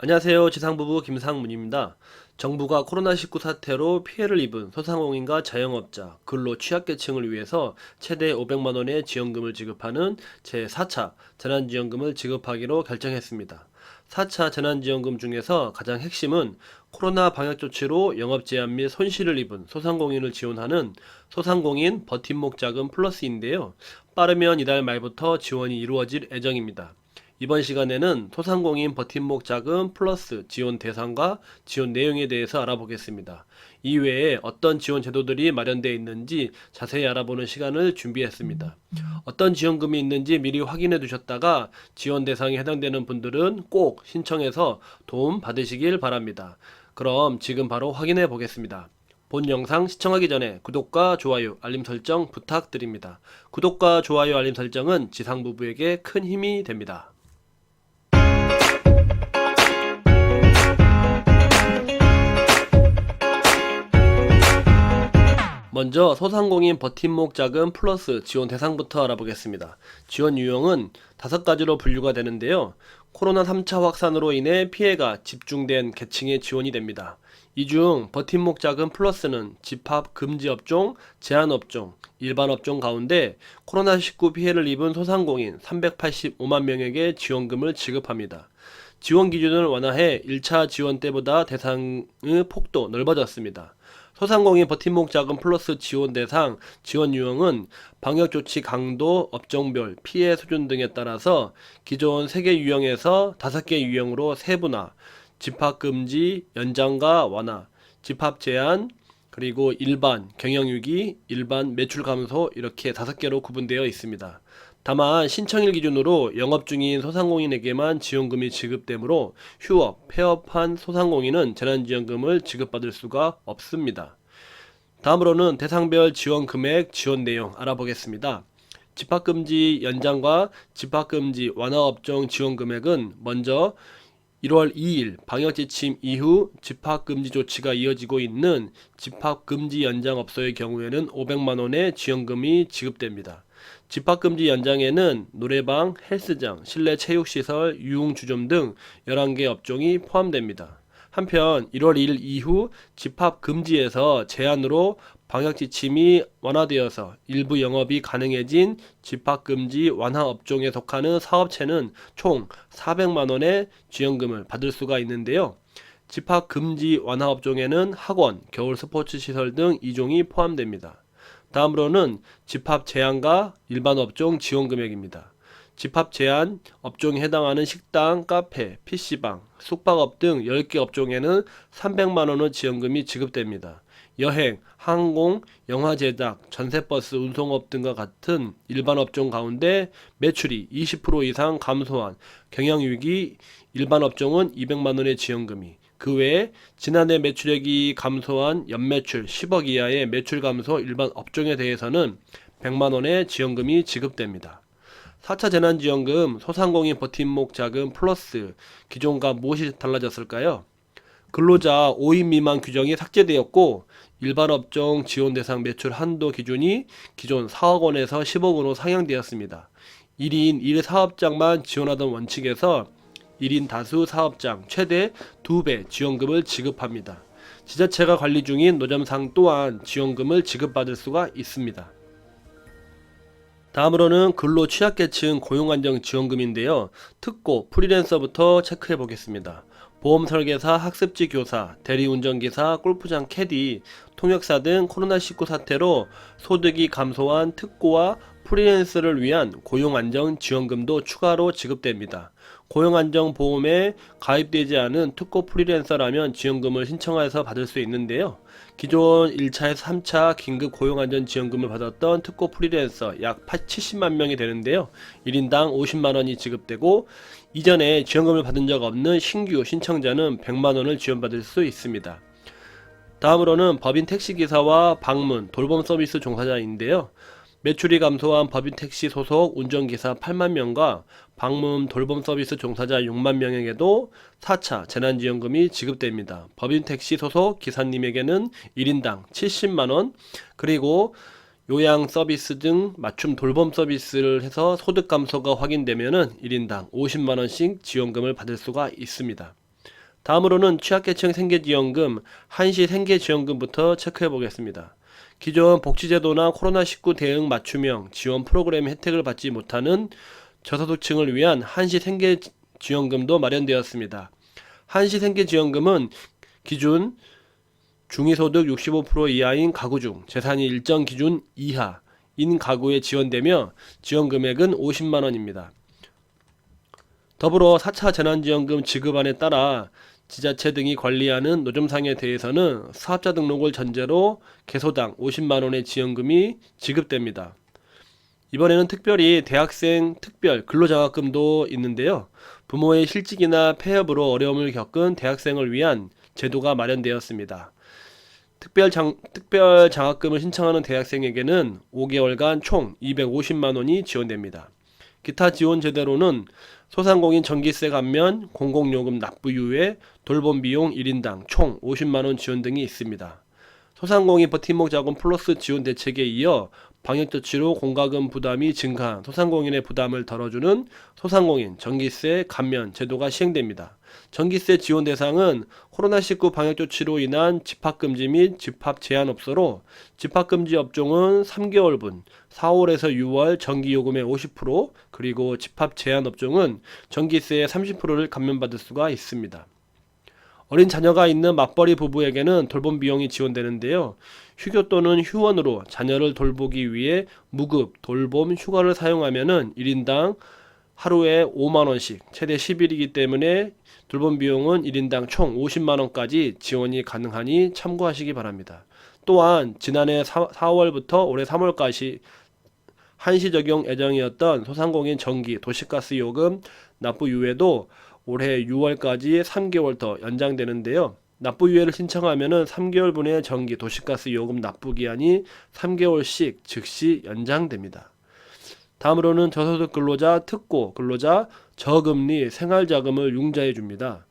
안녕하세요. 지상부부 김상문입니다. 정부가 코로나19 사태로 피해를 입은 소상공인과 자영업자, 근로 취약계층을 위해서 최대 500만 원의 지원금을 지급하는 제4차 재난지원금을 지급하기로 결정했습니다. 4차 재난지원금 중에서 가장 핵심은 코로나 방역 조치로 영업 제한 및 손실을 입은 소상공인을 지원하는 소상공인 버팀목 자금 플러스인데요. 빠르면 이달 말부터 지원이 이루어질 예정입니다. 이번 시간에는 소상공인 버팀목 자금 플러스 지원 대상과 지원 내용에 대해서 알아보겠습니다. 이외에 어떤 지원 제도들이 마련되어 있는지 자세히 알아보는 시간을 준비했습니다. 어떤 지원금이 있는지 미리 확인해 두셨다가 지원 대상에 해당되는 분들은 꼭 신청해서 도움 받으시길 바랍니다. 그럼 지금 바로 확인해 보겠습니다. 본 영상 시청하기 전에 구독과 좋아요, 알림 설정 부탁드립니다. 구독과 좋아요, 알림 설정은 지상부부에게 큰 힘이 됩니다. 먼저 소상공인 버팀목 자금 플러스 지원 대상부터 알아보겠습니다. 지원 유형은 다섯 가지로 분류가 되는데요. 코로나 3차 확산으로 인해 피해가 집중된 계층에 지원이 됩니다. 이 중 버팀목 자금 플러스는 집합 금지 업종, 제한 업종, 일반 업종 가운데 코로나19 피해를 입은 소상공인 385만 명에게 지원금을 지급합니다. 지원 기준을 완화해 1차 지원 때보다 대상의 폭도 넓어졌습니다. 소상공인 버팀목 자금 플러스 지원 대상, 지원 유형은 방역 조치 강도, 업종별, 피해 수준 등에 따라서 기존 3개 유형에서 5개 유형으로 세분화, 집합 금지, 연장과 완화, 집합 제한, 그리고 일반 경영유기, 일반 매출 감소 이렇게 다섯 개로 구분되어 있습니다. 다만 신청일 기준으로 영업 중인 소상공인에게만 지원금이 지급되므로 휴업, 폐업한 소상공인은 재난지원금을 지급받을 수가 없습니다. 다음으로는 대상별 지원 금액, 지원 내용 알아보겠습니다. 집합금지 연장과 집합금지 완화 업종 지원 금액은 먼저 1월 2일 방역 지침 이후 집합 금지 조치가 이어지고 있는 집합 금지 연장 업소의 경우에는 500만 원의 지원금이 지급됩니다. 집합 금지 연장에는 노래방, 헬스장, 실내 체육 시설, 유흥 주점 등 11개 업종이 포함됩니다. 한편 1월 1일 이후 집합 금지에서 제한으로 방역 지침이 완화되어서 일부 영업이 가능해진 집합 금지 완화 업종에 속하는 사업체는 총 400만 원의 지원금을 받을 수가 있는데요. 집합 금지 완화 업종에는 학원, 겨울 스포츠 시설 등 2종이 포함됩니다. 다음으로는 집합 제한과 일반 업종 지원 금액입니다. 집합 제한 업종에 해당하는 식당, 카페, PC방, 숙박업 등 10개 업종에는 300만 원의 지원금이 지급됩니다. 여행, 항공, 영화 제작, 전세버스 운송업 등과 같은 일반 업종 가운데 매출이 20% 이상 감소한 경영위기 일반 업종은 200만 원의 지원금이 그 외에 지난해 매출액이 감소한 연매출 10억 이하의 매출 감소 일반 업종에 대해서는 100만 원의 지원금이 지급됩니다. 4차 재난지원금 소상공인 버팀목 자금 플러스 기존과 무엇이 달라졌을까요? 근로자 5인 미만 규정이 삭제되었고 일반 업종 지원 대상 매출 한도 기준이 기존 4억 원에서 10억 원으로 상향되었습니다. 1인 1 사업장만 지원하던 원칙에서 1인 다수 사업장 최대 2배 지원금을 지급합니다. 지자체가 관리 중인 노점상 또한 지원금을 지급받을 수가 있습니다. 다음으로는 근로 취약계층 고용안정 지원금인데요. 특고 프리랜서부터 체크해 보겠습니다. 보험 설계사, 학습지 교사, 대리운전기사, 골프장 캐디, 통역사 등 코로나19 사태로 소득이 감소한 특고와 프리랜서를 위한 고용안정 지원금도 추가로 지급됩니다. 고용안정보험에 가입되지 않은 특고 프리랜서라면 지원금을 신청해서 받을 수 있는데요. 기존 1차에서 3차 긴급 고용안전 지원금을 받았던 특고 프리랜서 약 70만 명이 되는데요. 1인당 50만 원이 지급되고 이전에 지원금을 받은 적 없는 신규 신청자는 100만 원을 지원받을 수 있습니다. 다음으로는 법인 택시기사와 방문, 돌봄 서비스 종사자인데요. 매출이 감소한 법인 택시 소속 운전기사 8만 명과 방문 돌봄 서비스 종사자 6만 명에게도 4차 재난지원금이 지급됩니다. 법인 택시 소속 기사님에게는 1인당 70만 원, 그리고 요양 서비스 등 맞춤 돌봄 서비스를 해서 소득 감소가 확인되면은 1인당 50만 원씩 지원금을 받을 수가 있습니다. 다음으로는 취약계층 생계지원금, 한시 생계지원금부터 체크해 보겠습니다. 기존 복지제도나 코로나19 대응 맞춤형 지원 프로그램 혜택을 받지 못하는 저소득층을 위한 한시 생계 지원금도 마련되었습니다. 한시 생계 지원금은 기준 중위소득 65% 이하인 가구 중 재산이 일정 기준 이하 인 가구에 지원되며 지원 금액은 50만 원입니다. 더불어 4차 재난지원금 지급안에 따라 지자체 등이 관리하는 노점상에 대해서는 사업자 등록을 전제로 개소당 50만 원의 지원금이 지급됩니다. 이번에는 특별히 대학생 특별 근로장학금도 있는데요. 부모의 실직이나 폐업으로 어려움을 겪은 대학생을 위한 제도가 마련되었습니다. 특별 장, 특별 장학금을 신청하는 대학생에게는 5개월간 총 250만 원이 지원됩니다. 기타 지원 제대로는 소상공인 전기세 감면, 공공요금 납부 유예, 돌봄 비용 1인당 총 50만 원 지원 등이 있습니다. 소상공인 버팀목 자금 플러스 지원 대책에 이어 방역 조치로 공과금 부담이 증가한 소상공인의 부담을 덜어주는 소상공인 전기세 감면 제도가 시행됩니다. 전기세 지원 대상은 코로나19 방역 조치로 인한 집합 금지 및 집합 제한 업소로 집합 금지 업종은 3개월분 4월에서 6월 전기 요금의 50% 그리고 집합 제한 업종은 전기세의 30%를 감면받을 수가 있습니다. 어린 자녀가 있는 맞벌이 부부에게는 돌봄 비용이 지원되는데요. 휴교 또는 휴원으로 자녀를 돌보기 위해 무급 돌봄 휴가를 사용하면은 1인당 하루에 5만 원씩 최대 10일이기 때문에 돌봄 비용은 1인당 총 50만 원까지 지원이 가능하니 참고하시기 바랍니다. 또한 지난해 4, 4월부터 올해 3월까지 한시 적용 예정이었던 소상공인 전기, 도시가스 요금 납부 유예도 올해 6월까지 3개월 더 연장되는데요. 납부 유예를 신청하면은 3개월분의 전기, 도시가스 요금 납부 기한이 3개월씩 즉시 연장됩니다. 다음으로는 저소득 근로자, 특고 근로자, 저금리 생활자금을 융자해 줍니다.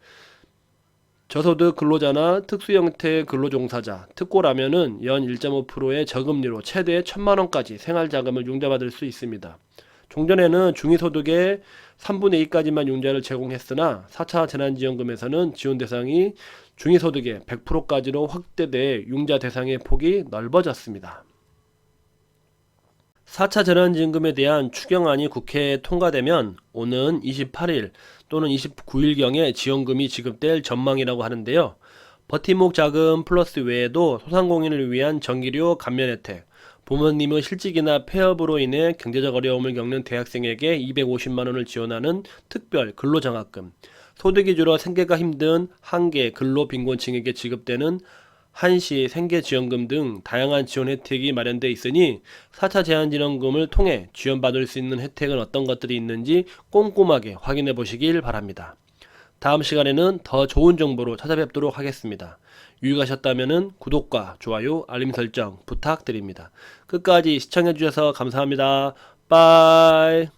저소득 근로자나 특수 형태의 근로종사자, 특고라면은 연 1.5%의 저금리로 최대 1천만 원까지 생활자금을 융자받을 수 있습니다. 종전에는 중위소득의 3분의 2까지만 융자를 제공했으나 4차 재난지원금에서는 지원 대상이 중위소득의 100%까지로 확대돼 융자 대상의 폭이 넓어졌습니다. 4차 재난지원금에 대한 추경안이 국회에 통과되면 오는 28일 또는 29일경에 지원금이 지급될 전망이라고 하는데요. 버팀목 자금 플러스 외에도 소상공인을 위한 전기료 감면 혜택, 부모님의 실직이나 폐업으로 인해 경제적 어려움을 겪는 대학생에게 250만 원을 지원하는 특별 근로장학금, 소득이 줄어 생계가 힘든 한계 근로 빈곤층에게 지급되는 한시 생계지원금 등 다양한 지원 혜택이 마련돼 있으니 4차 제한지원금을 통해 지원받을 수 있는 혜택은 어떤 것들이 있는지 꼼꼼하게 확인해 보시길 바랍니다. 다음 시간에는 더 좋은 정보로 찾아뵙도록 하겠습니다. 유익하셨다면 구독과 좋아요, 알림 설정 부탁드립니다. 끝까지 시청해주셔서 감사합니다. 빠이.